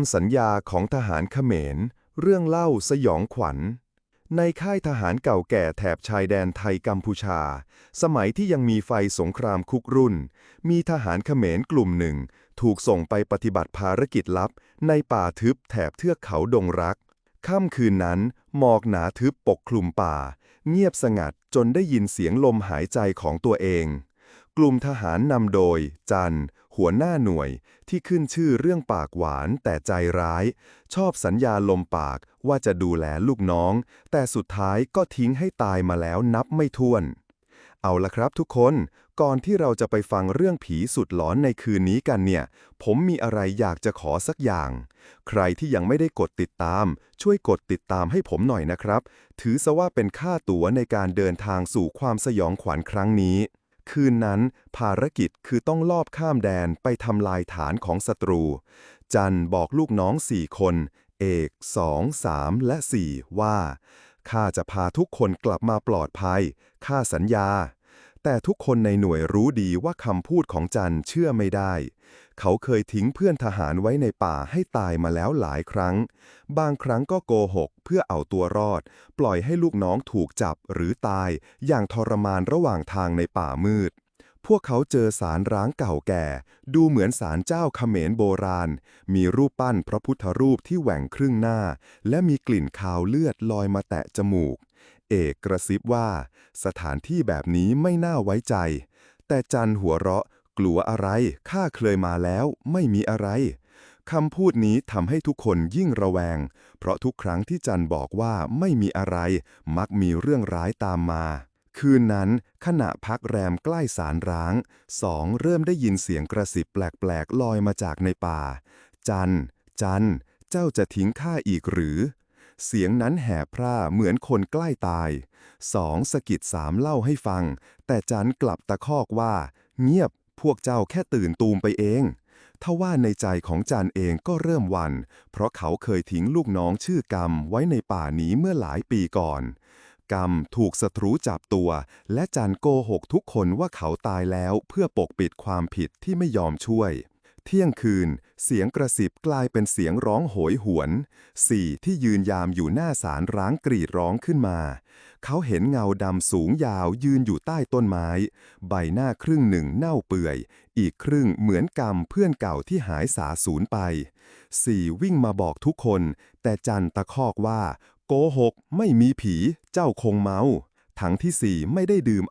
ำสัญญาของทหารเขมร เรื่องเล่าสยองขวัญ ในค่ายทหารเก่าแก่แถบชายแดนไทยกัมพูชา สมัยที่ยังมีไฟสงครามคุกรุ่น มีทหารเขมรกลุ่มหนึ่ง ถูกส่งไปปฏิบัติภารกิจลับ ในป่าทึบแถบเทือกเขาดงรัก ค่ำคืนนั้น หมอกหนาทึบปกคลุมป่า เงียบสงัดจนได้ยินเสียงลมหายใจของตัวเอง กลุ่มทหารนำโดย จัน หัวหน้าหน่วย ที่ขึ้นชื่อเรื่องปากหวานแต่ใจร้าย ชอบสัญญาลมปากว่าจะดูแลลูกน้อง แต่สุดท้ายก็ทิ้งให้ตายมาแล้วนับไม่ถ้วน เอาละครับทุกคน ก่อนที่เราจะไปฟังเรื่องผีสุดหลอนในคืนนี้กันเนี่ย ผมมีอะไรอยากจะขอสักอย่าง ใครที่ยังไม่ได้กดติดตาม ช่วยกดติดตามให้ผมหน่อยนะครับ ถือซะว่าเป็นค่าตั๋วในการเดินทางสู่ความสยองขวัญครั้งนี้ คืนนั้น ภารกิจคือต้องลอบข้ามแดนไปทำลายฐานของศัตรู จันบอกลูกน้องสี่คน เอกสองสามและสี่ว่าข้าจะพาทุกคนกลับมาปลอดภัยข้าสัญญา แต่ทุกคนในหน่วยรู้ดีว่าคำพูดของจันเชื่อไม่ได้ เขาเคยทิ้งเพื่อนทหารไว้ในป่าให้ตายมาแล้วหลายครั้ง บางครั้งก็โกหกเพื่อเอาตัวรอด ปล่อยให้ลูกน้องถูกจับหรือตายอย่างทรมานระหว่างทางในป่ามืด พวกเขาเจอสารร้างเก่าแก่ ดูเหมือนสารเจ้าเขมรโบราณ มีรูปปั้นพระพุทธรูปที่แหว่งครึ่งหน้า และมีกลิ่นคาวเลือดลอยมาแตะจมูก เอกกระซิบว่า สถานที่แบบนี้ไม่น่าไว้ใจ แต่จันหัวเราะกลัวอะไรข้าเคยมาแล้วไม่มีอะไรคำพูดนี้ทำให้ทุกคนยิ่งระแวง เพราะทุกครั้งที่จันบอกว่าไม่มีอะไร มักมีเรื่องร้ายตามมา คืนนั้น ขณะพักแรมใกล้สารร้างสองเริ่มได้ยินเสียงกระสิบแปลกๆลอยมาจากในป่า จัน จัน เจ้าจะทิ้งข้าอีกหรือ เสียงนั้นแห่พร่าเหมือนคนใกล้ตายสองสกิดสามเล่าให้ฟัง แต่จันกลับตะคอกว่า เงียบพวกเจ้าแค่ตื่นตูมไปเองทว่าในใจของจันเองก็เริ่มวัน เพราะเขาเคยทิ้งลูกน้องชื่อกรรมไว้ในป่านี้เมื่อหลายปีก่อน กรรมถูกศัตรูจับตัว และจันโกหกทุกคนว่าเขาตายแล้วเพื่อปกปิดความผิดที่ไม่ยอมช่วย เที่ยงคืน เสียงกระสิบกลายเป็นเสียงร้องโหยหวน สี่ที่ยืนยามอยู่หน้าสารร้างกรีดร้องขึ้นมา เขาเห็นเงาดำสูงยาวยืนอยู่ใต้ต้นไม้ ใบหน้าครึ่งหนึ่งเน่าเปื่อย อีกครึ่งเหมือนกรรมเพื่อนเก่าที่หายสาสูญไปสี่วิ่งมาบอกทุกคน แต่จันตะคอกว่า โกหกไม่มีผีเจ้าคงเมา ทั้งที่สี่ไม่ได้ดื่ม